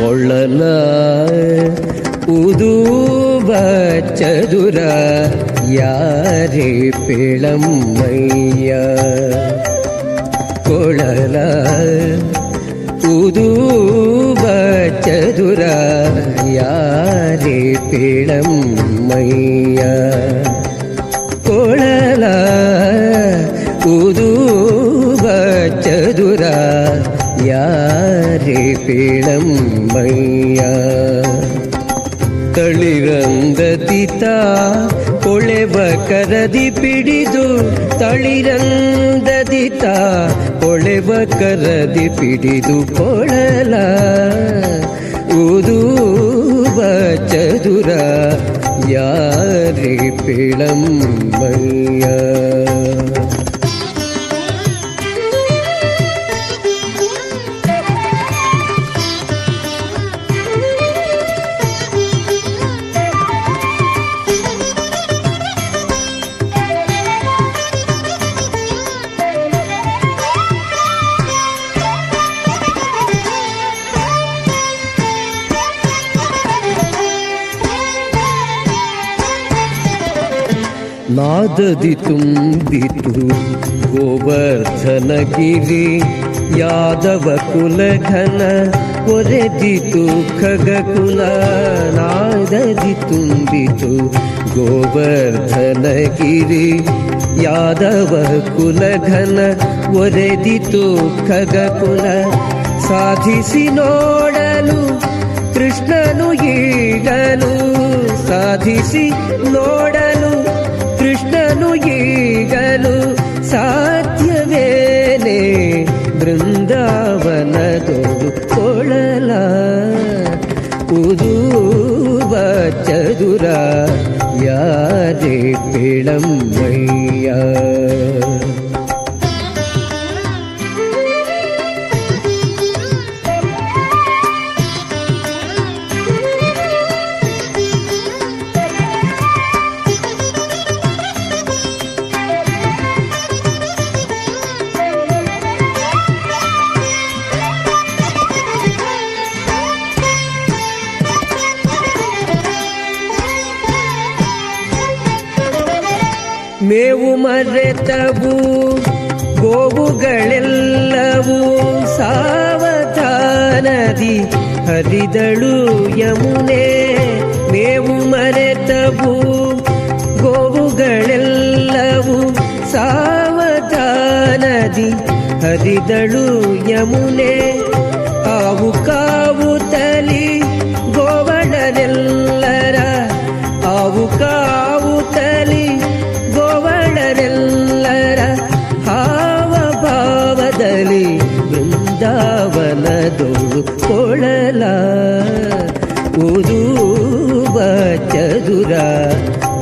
ಕೊಳಲ ಉದೂಬ ಚದುರ ಯಾರೇ ಪಿಳಮ್ಮಯ್ಯ ಕೊಳಲ ಉದೂಬ ಚದುರ ಯಾರೇ ಪಿಳಮ್ಮಯ್ಯ ಕೊಳಲ ಉದೂಬ ಚದುರ ಯಾರೇ ಪಿಳಮ್ಮಯ್ಯ ತಳಿರಂದದಿತ ಕೊಳೆವ ಕರದಿ ಪಿಡಿದು ತಳಿರಂದದಿತ ಕೊಳೆವ ಕರದಿ ಪಿಡಿದು ಕೊಳಲ ಉದೂಬ ಚದುರ ಯಾರೇ ಪಿಳಮ್ಮಯ್ಯ ನಾದದಿ ತುಂಬಿತು ಗೋವರ್ಧನಗಿರಿ, ಯಾದವ ಕುಲಘನ ಒರೆದಿತು ಖಗಕುಲ, ನಾದದಿ ತುಂಬಿತು ಗೋವರ್ಧನಗಿರಿ, ಯಾದವ ಕುಲಘನ ಒರೆದಿತು ಖಗಕುಲ, ಸಾಧಿಸಿ ನೋಡಲು, ಕೃಷ್ಣನು ಈಗಲು ಸಾಧಿಸಿ ನೋಡಲು ಸಾಧ್ಯವೇನೆ ಬೃಂದಾವನದೊಳು ಕೊಳಲ ಉದೂಬ ಚದುರ ಯಾರೇ ಪಿಳಮ್ಮಯ್ಯ ಮೇವು ಮರೆತವು, ಗೋವುಗಳೆಲ್ಲವೂ ಸಾವಧಾನದಿ ಹರಿದಳು ಯಮುನೆ. ಮೇವು ಮರೆತವು, ಗೋವುಗಳೆಲ್ಲವೂ ಸಾವಧಾನದಿ ಹರಿದಳು ಯಮುನೆ. ಆವು ಕಾವು ತಲಿ ಕೊಳಲ ಉದೂಬ ಚದುರ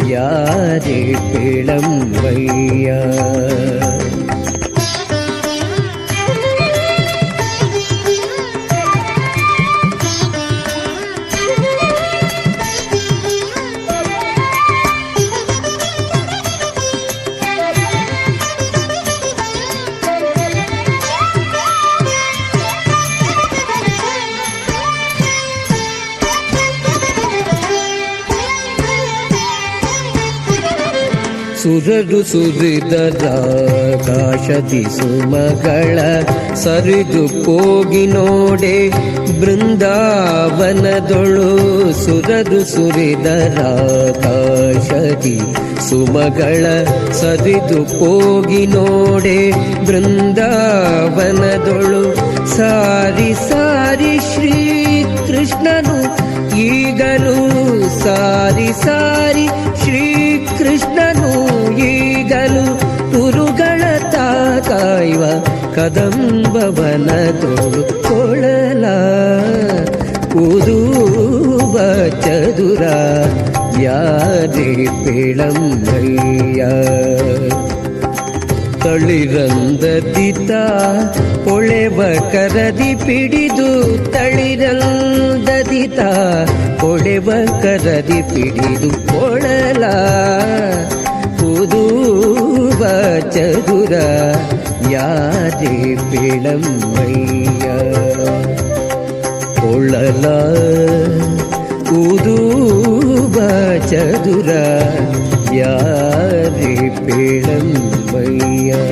ಯಾರೇ ಪಿಳಂಬಯ್ಯ ಸುರರು ಸುರಿದರಾಕಾಶದಿ ಸುಮಗಳ ಸರಿದು ಹೋಗಿ ನೋಡೆ ಬೃಂದಾವನದೊಳು ಸುರದು ಸುರಿದ ಕಾಶದಿ ಸುಮಗಳ ಸರಿದು ಹೋಗಿ ನೋಡೆ ಬೃಂದಾವನದೊಳು ಸಾರಿ ಸಾರಿ ಶ್ರೀ ಕೃಷ್ಣನು ಈಗಲೂ ಸಾರಿ ಸಾರಿ ಶ್ರೀ ಕದಂಬವನದೋಳು ಕೊಳಲ ಉದೂಬ ಚದುರ ಯಾರಿ ಪಿಳಮ್ಮಯ್ಯ ತಳಿರಂದದಿತ, ಕೊಳೆವ ಕರದಿ ಪಿಡಿದು ತಳಿರಂದದಿತ, ಕೊಳೆವ ಕರದಿ ಪಿಡಿದು ಕೊಳಲ. ಉದೂಬ ಚದುರ ராஜே பிளம்மையா கொள்ளல உதூப சதுரா யாரே பிளம்மையா